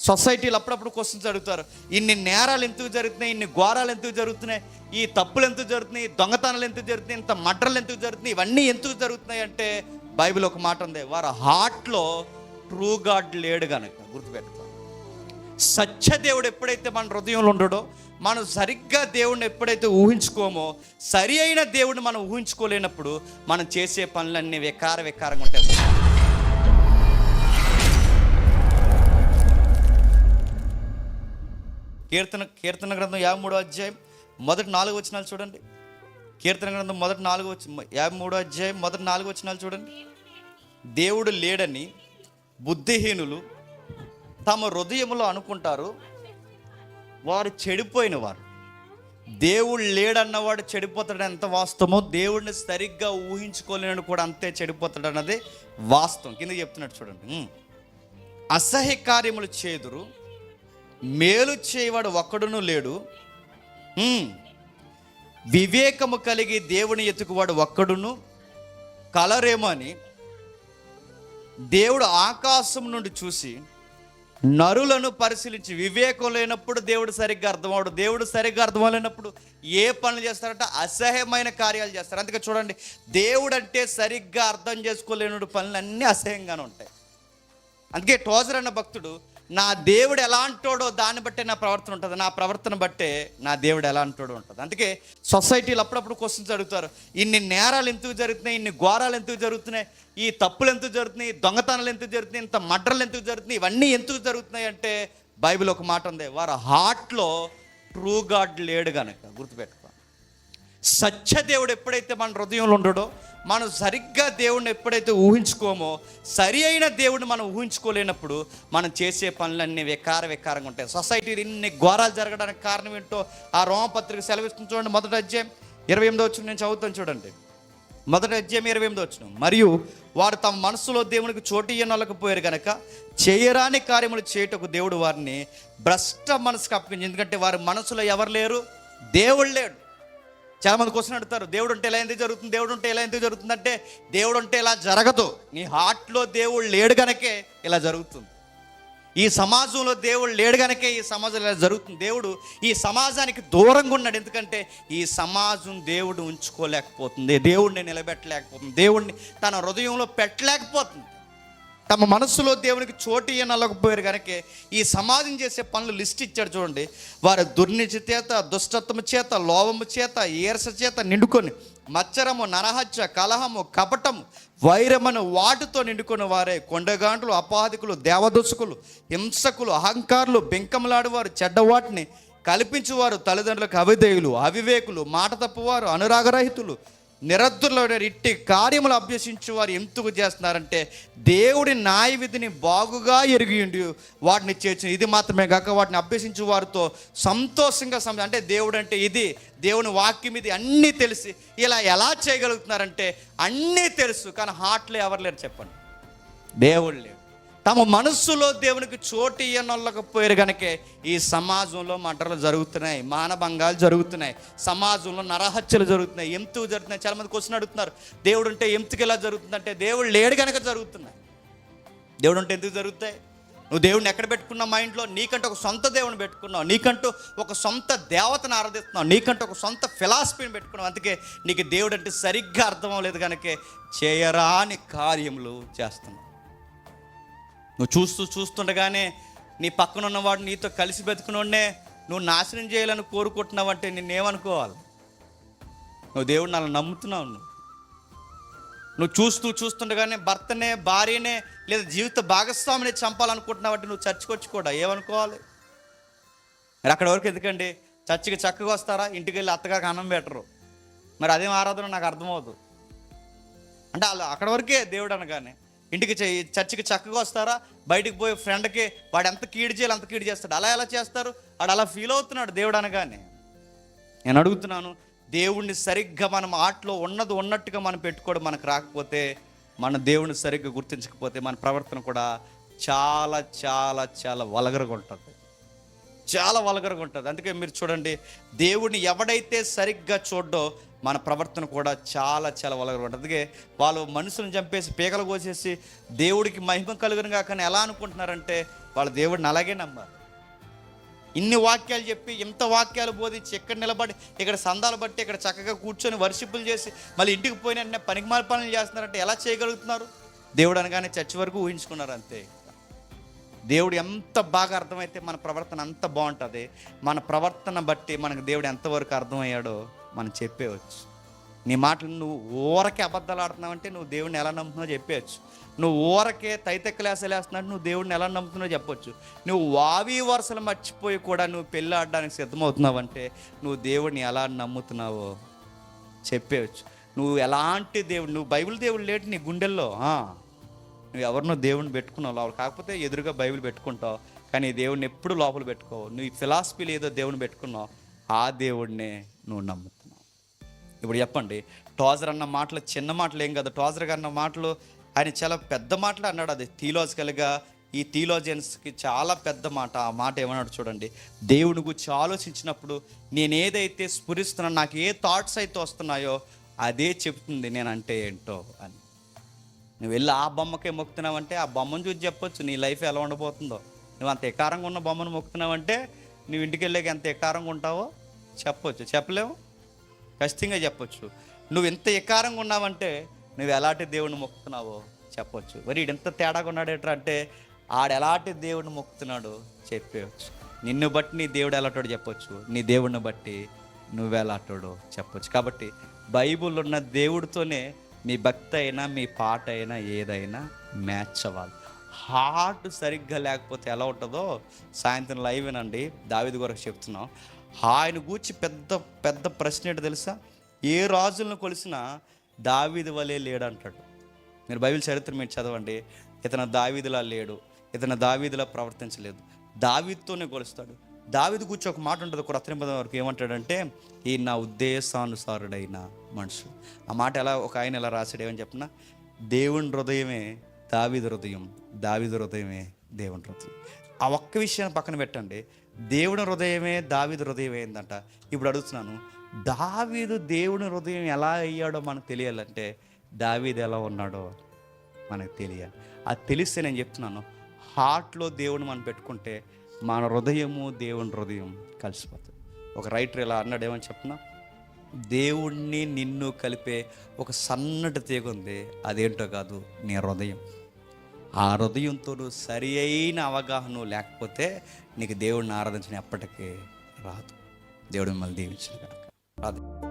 సొసైటీలు అప్పుడప్పుడు క్వశ్చన్స్ అడుగుతారు. ఇన్ని నేరాలు ఎందుకు జరుగుతున్నాయి? ఇన్ని ఘోరాలు ఎందుకు జరుగుతున్నాయి? ఈ తప్పులు ఎందుకు జరుగుతున్నాయి? దొంగతనాలు ఎందుకు జరుగుతున్నాయి? ఇంత మడ్రలు ఎందుకు జరుగుతున్నాయి? ఇవన్నీ ఎందుకు జరుగుతున్నాయి అంటే బైబిల్ ఒక మాట ఉంది. వారి హార్ట్లో ట్రూ గాడ్ లేడు కనుక గుర్తుపెట్టుకో. సత్యదేవుడు ఎప్పుడైతే మన హృదయంలో ఉండడో మనం సరిగ్గా దేవుడిని ఎప్పుడైతే ఊహించుకోమో సరి అయిన దేవుడిని మనం ఊహించుకోలేనప్పుడు మనం చేసే పనులన్నీ వికార వికారంగా ఉంటాయి. కీర్తన కీర్తన గ్రంథం యాభై మూడో అధ్యాయం మొదటి నాలుగు వచనాలు చూడండి. కీర్తన గ్రంథం మొదటి నాలుగు వచ్చి యాభై మూడో అధ్యాయం మొదటి నాలుగు వచనాలు చూడండి. దేవుడు లేడని బుద్ధిహీనులు తమ హృదయములో అనుకుంటారు వారు చెడిపోయిన వారు దేవుడు లేడన్నవాడు చెడిపోతాడు ఎంత వాస్తవమో దేవుడిని సరిగ్గా ఊహించుకోలేని కూడా అంతే చెడిపోతాడు అన్నది వాస్తవం. కింద చెప్తున్నాడు చూడండి. అసహ్య కార్యములు చేదురు మేలు చేయవాడు ఒక్కడును లేడు. వివేకము కలిగి దేవుని ఎత్తుకువాడు ఒక్కడును. కలరేమో అని దేవుడు ఆకాశం నుండి చూసి నరులను పరిశీలించి వివేకం లేనప్పుడు దేవుడు సరిగ్గా అర్థమవడు దేవుడు సరిగ్గా అర్థమవలేనప్పుడు ఏ పనులు చేస్తారంటే? అసహ్యమైన కార్యాలు చేస్తారు. అందుకే చూడండి దేవుడు అంటే సరిగ్గా అర్థం చేసుకోలేని పనులన్నీ అసహ్యంగానే ఉంటాయి. అందుకే టోజర్ అన్న భక్తుడు నా దేవుడు ఎలాంటోడో దాన్ని బట్టే నా ప్రవర్తన ఉంటుంది. నా ప్రవర్తన బట్టే నా దేవుడు ఎలా అంటాడో ఉంటుంది. అందుకే సొసైటీలు అప్పుడప్పుడు క్వశ్చన్స్ అడుగుతారు. ఇన్ని నేరాలు ఎందుకు జరుగుతున్నాయి? ఇన్ని ఘోరాలు ఎందుకు జరుగుతున్నాయి? ఈ తప్పులు ఎందుకు జరుగుతున్నాయి? దొంగతనాలు ఎందుకు జరుగుతున్నాయి? ఇంత మడ్రలు ఎందుకు జరుగుతున్నాయి? ఇవన్నీ ఎందుకు జరుగుతున్నాయి అంటే బైబిల్ ఒక మాట ఉంది. వారి హార్ట్లో ట్రూ గాడ్ లేడు కనుక సత్య దేవుడు ఎప్పుడైతే మన హృదయంలో ఉండడో మనం సరిగ్గా దేవుడిని ఎప్పుడైతే ఊహించుకోమో సరి అయిన దేవుడిని మనం ఊహించుకోలేనప్పుడు మనం చేసే పనులన్నీ వికార వికారంగా ఉంటాయి. సొసైటీ ఇన్ని ఘోరాలు జరగడానికి కారణం ఏంటో ఆ రోమపత్రిక సెలవిస్తుంది చూడండి మొదటి అధ్యాయం ఇరవై ఎనిమిదో వచ్చిన నేను చదువుతాను చూడండి. మొదటి అధ్యాయం ఇరవై ఎనిమిది వచ్చిన మరియు వారు తమ మనసులో దేవునికి చోటు ఇయ్యనొలకపోయారు కనుక చేయరాని కార్యములు చేయుటకు దేవుడు వారిని భ్రష్ట మనసుకు అప్పగించి ఎందుకంటే వారి మనసులో ఎవరు లేరు? దేవుడు లేడు. చాలా మంది క్వశ్చన్ అడుగుతారు దేవుడు ఉంటే ఎలా ఎందుకు జరుగుతుంది? దేవుడు ఉంటే ఎలా ఎందుకు జరుగుతుంది? అంటే దేవుడు ఉంటే ఇలా జరగదు. నీ హార్ట్లో దేవుడు లేడు గనకే ఇలా జరుగుతుంది. ఈ సమాజంలో దేవుడు లేడు గనకే ఈ సమాజం ఇలా జరుగుతుంది. దేవుడు ఈ సమాజానికి దూరంగా ఉన్నాడు. ఎందుకంటే ఈ సమాజం దేవుడు ఉంచుకోలేకపోతుంది. దేవుడిని నిలబెట్టలేకపోతుంది. దేవుడిని తన హృదయంలో పెట్టలేకపోతుంది. తమ మనస్సులో దేవునికి చోటు ఇయ్యనలకపోయారు కనుక ఈ సమాధిని చేసే పనులు లిస్ట్ ఇచ్చాడు చూడండి. వారి దుర్నిచి చేత దుష్టత్వము చేత లోభము చేత ఈర్ష చేత నిండుకొని మచ్చరము నరహత్య కలహము కపటము వైరమను వాటితో నిండుకొని వారే కొండగాండ్లు అపాధికులు దేవదుసుకులు హింసకులు అహంకారులు బెంకములాడువారు చెడ్డవాటిని కల్పించువారు తల్లిదండ్రులకు అవిధేయులు అవివేకులు మాట తప్పువారు అనురాగరహితులు నిరద్దులో ఇట్టి కార్యములు అభ్యసించు వారు ఎందుకు చేస్తున్నారంటే దేవుడి న్యాయ విధిని బాగుగా ఎరిగి వాటిని చేర్చిన ఇది మాత్రమే కాక వాటిని అభ్యసించు వారితో సంతోషంగా సమ అంటే దేవుడు అంటే ఇది దేవుని వాక్యం ఇది అన్నీ తెలిసి ఇలా ఎలా చేయగలుగుతున్నారంటే అన్నీ తెలుసు కానీ హార్ట్లో ఎవరు లేరు చెప్పండి. దేవుడు లేడు. తమ మనస్సులో దేవునికి చోటు ఇయ్యనొల్లకపోయారు కనుకే ఈ సమాజంలో మటర్లు జరుగుతున్నాయి మానభంగాలు జరుగుతున్నాయి సమాజంలో నరహత్యలు జరుగుతున్నాయి ఎంతు జరుగుతున్నాయి చాలా మంది క్వశ్చన్ అడుగుతున్నారు. దేవుడు ఉంటే ఎందుకు ఇలా జరుగుతుందంటే దేవుడు లేడు కనుక జరుగుతున్నాయి. దేవుడు ఉంటే ఎందుకు జరుగుతాయి? నువ్వు దేవుడిని ఎక్కడ పెట్టుకున్నావు మా ఇంట్లో? నీకంటూ ఒక సొంత దేవుని పెట్టుకున్నావు. నీకంటూ ఒక సొంత దేవతను ఆరాధిస్తున్నావు. నీకంటూ ఒక సొంత ఫిలాసఫీని పెట్టుకున్నావు. అందుకే నీకు దేవుడు అంటే సరిగ్గా అర్థం అవ్వలేదు కనుకే చేయరాని కార్యములు చేస్తున్నావు. నువ్వు చూస్తూ చూస్తుండగానే నీ పక్కన ఉన్నవాడు నీతో కలిసి బతుకునోడనే నువ్వు నాశనం చేయాలని కోరుకుంటున్నావు అంటే నిన్నేమనుకోవాలి? నువ్వు దేవుడిని అలా నమ్ముతున్నావు నువ్వు. నువ్వు చూస్తూ చూస్తుండగానే భర్తనే భార్యనే లేదా జీవిత భాగస్వామిని చంపాలనుకుంటున్నావు నువ్వు చర్చకొచ్చి కూడా ఏమనుకోవాలి? మరి అక్కడ వరకు ఎందుకండి? చర్చికి చక్కగా వస్తారా? ఇంటికి వెళ్ళి అత్తగారికి అన్నం పెట్టరు. మరి అదేం ఆరాధన నాకు అర్థమవుతుంది అంటే అలా అక్కడ వరకే దేవుడు అనగానే ఇంటికి చర్చికి చక్కగా వస్తారా? బయటికి పోయి ఫ్రెండ్కి వాడు ఎంత కీడు చేయాలి అంత కీడు చేస్తాడు. అలా ఎలా చేస్తారు? వాడు అలా ఫీల్ అవుతున్నాడు దేవుడు అనగానే. నేను అడుగుతున్నాను దేవుణ్ణి సరిగ్గా మనం ఆటలో ఉన్నది ఉన్నట్టుగా మనం పెట్టుకోవడం మనకు రాకపోతే మన దేవుని సరిగ్గా గుర్తించకపోతే మన ప్రవర్తన కూడా చాలా చాలా చాలా వలగరగా ఉంటుంది. చాలా వలగరగా ఉంటుంది. అందుకే మీరు చూడండి దేవుడిని ఎవడైతే సరిగ్గా చూడ్డో మన ప్రవర్తన కూడా చాలా చాలా వలగరగా ఉంటుంది. అందుకే వాళ్ళు మనుషులను చంపేసి పీకలు కోసేసి దేవుడికి మహిమ కలుగును కానీ ఎలా అనుకుంటున్నారంటే వాళ్ళ దేవుడిని అలాగే నమ్మారు ఇన్ని వాక్యాలు చెప్పి ఇంత వాక్యాలు బోధించి ఇక్కడ నిలబడి ఇక్కడ సందాలు బట్టి ఇక్కడ చక్కగా కూర్చొని వర్షిప్పులు చేసి మళ్ళీ ఇంటికి పోయిన పనికి మాల పనులు చేస్తున్నారంటే ఎలా చేయగలుగుతున్నారు? దేవుడు అనగానే చర్చి వరకు ఊహించుకున్నారు అంతే. దేవుడు ఎంత బాగా అర్థమైతే మన ప్రవర్తన అంత బాగుంటుంది మన ప్రవర్తన బట్టి మనకు దేవుడు ఎంతవరకు అర్థమయ్యాడో మనం చెప్పేయచ్చు నీ మాటలు నువ్వు ఊరకే అబద్ధాలు ఆడుతున్నావంటే నువ్వు దేవుడిని ఎలా నమ్ముతున్నావు చెప్పేయచ్చు. నువ్వు ఊరకే తైతెక్కలేసలు వేస్తున్నావు నువ్వు దేవుడిని ఎలా నమ్ముతున్నావు చెప్పొచ్చు. నువ్వు వావి వరుసలు మర్చిపోయి కూడా నువ్వు పెళ్ళి ఆడడానికి సిద్ధమవుతున్నావంటే నువ్వు దేవుడిని ఎలా నమ్ముతున్నావో చెప్పేయచ్చు. నువ్వు ఎలాంటి దేవుడు నువ్వు బైబిల్ దేవుడు లేడు నీ గుండెల్లో నువ్వు ఎవరినో దేవుడిని పెట్టుకున్నావు లోపల. కాకపోతే ఎదురుగా బైబిల్ పెట్టుకుంటావు కానీ ఈ దేవుడిని ఎప్పుడు లోపల పెట్టుకోవు. నువ్వు ఈ ఫిలాసఫీలు ఏదో దేవుడిని పెట్టుకున్నావు ఆ దేవుడినే నువ్వు నమ్ముతున్నావు. ఇప్పుడు చెప్పండి టాజర్ అన్న మాటలు చిన్న మాటలు ఏం కదా. టాజర్ అన్న మాటలు ఆయన చాలా పెద్ద మాటలు అన్నాడు అది. థియలాజికల్గా ఈ థియోలాజియన్స్కి చాలా పెద్ద మాట. ఆ మాట ఏమన్నాడు చూడండి దేవుని గురించి ఆలోచించినప్పుడు నేను ఏదైతే స్ఫురిస్తున్నా నాకు ఏ థాట్స్ అయితే వస్తున్నాయో అదే చెప్తుంది నేనంటే ఏంటో అని. నువ్వు వెళ్ళి ఆ బొమ్మకే మొక్కుతున్నావంటే ఆ బొమ్మను చూసి చెప్పొచ్చు నీ లైఫ్ ఎలా ఉండబోతుందో. నువ్వు అంత ఎకారంగా ఉన్న బొమ్మను మొక్కుతున్నావంటే నువ్వు ఇంటికి వెళ్ళాక ఎంత ఎకారంగా ఉంటావో చెప్పొచ్చు. చెప్పలేవు? ఖచ్చితంగా చెప్పొచ్చు. నువ్వు ఎంత ఎకారంగా ఉన్నావంటే నువ్వు ఎలాంటి దేవుడిని మొక్కుతున్నావో చెప్పొచ్చు. మరి ఎంత తేడాగా ఉన్నాడు ఎట్రా అంటే ఆడు ఎలాంటి దేవుడిని మొక్కుతున్నాడో చెప్పేయచ్చు నిన్ను బట్టి నీ దేవుడు ఎలాంటాడో చెప్పొచ్చు. నీ దేవుడిని బట్టి నువ్వు చెప్పొచ్చు. కాబట్టి బైబుల్ ఉన్న దేవుడితోనే మీ భక్తి అయినా మీ పాట అయినా ఏదైనా మ్యాచ్ అవ్వాలి. హార్ట్ సరిగ్గా లేకపోతే ఎలా ఉంటుందో సాయంత్రం లైవ్ అండి దావిది కొరకు చెప్తున్నాం. ఆయన గూర్చి పెద్ద పెద్ద ప్రశ్న ఏంటో తెలుసా? ఏ రాజులను కొలిసినా దావీదు వలె లేడంటాడు. మీరు బైబిల్ చరిత్ర మీరు చదవండి. ఇతను దావీదిలా లేడు. ఇతను దావీదిలా ప్రవర్తించలేదు. దావీదుతోనే కొలుస్తాడు. దావిది గురించి ఒక మాట ఉంటుంది కొత్త పదం వరకు ఏమంటాడంటే ఈ నా ఉద్దేశానుసారుడైన మనుషు. ఆ మాట ఎలా ఒక ఆయన ఎలా రాశాడు ఏమని చెప్పిన? దేవుని హృదయమే దావిది హృదయం దావిది హృదయమే దేవుని హృదయం. ఆ ఒక్క విషయాన్ని పక్కన పెట్టండి. దేవుని హృదయమే దావిది హృదయం అయిందంట ఇప్పుడు అడుగుతున్నాను దావీదు దేవుని హృదయం ఎలా అయ్యాడో మనకు తెలియాలంటే దావీదు ఎలా ఉన్నాడో మనకు తెలియాలి. అది తెలిస్తే నేను చెప్తున్నాను హార్ట్లో దేవుని మనం పెట్టుకుంటే మన హృదయము దేవుని హృదయం కలిసిపోతుంది. ఒక రైటర్ ఇలా అన్నాడు ఏమని చెప్పిన దేవుణ్ణి నిన్ను కలిపే ఒక సన్నటి తీగ ఉంది అదేంటో కాదు నీ హృదయం. ఆ హృదయంతో నువ్వు సరి అయిన అవగాహన లేకపోతే నీకు దేవుడిని ఆరాధించిన ఎప్పటికీ రాదు. దేవుడు మిమ్మల్ని దీవించిన కాక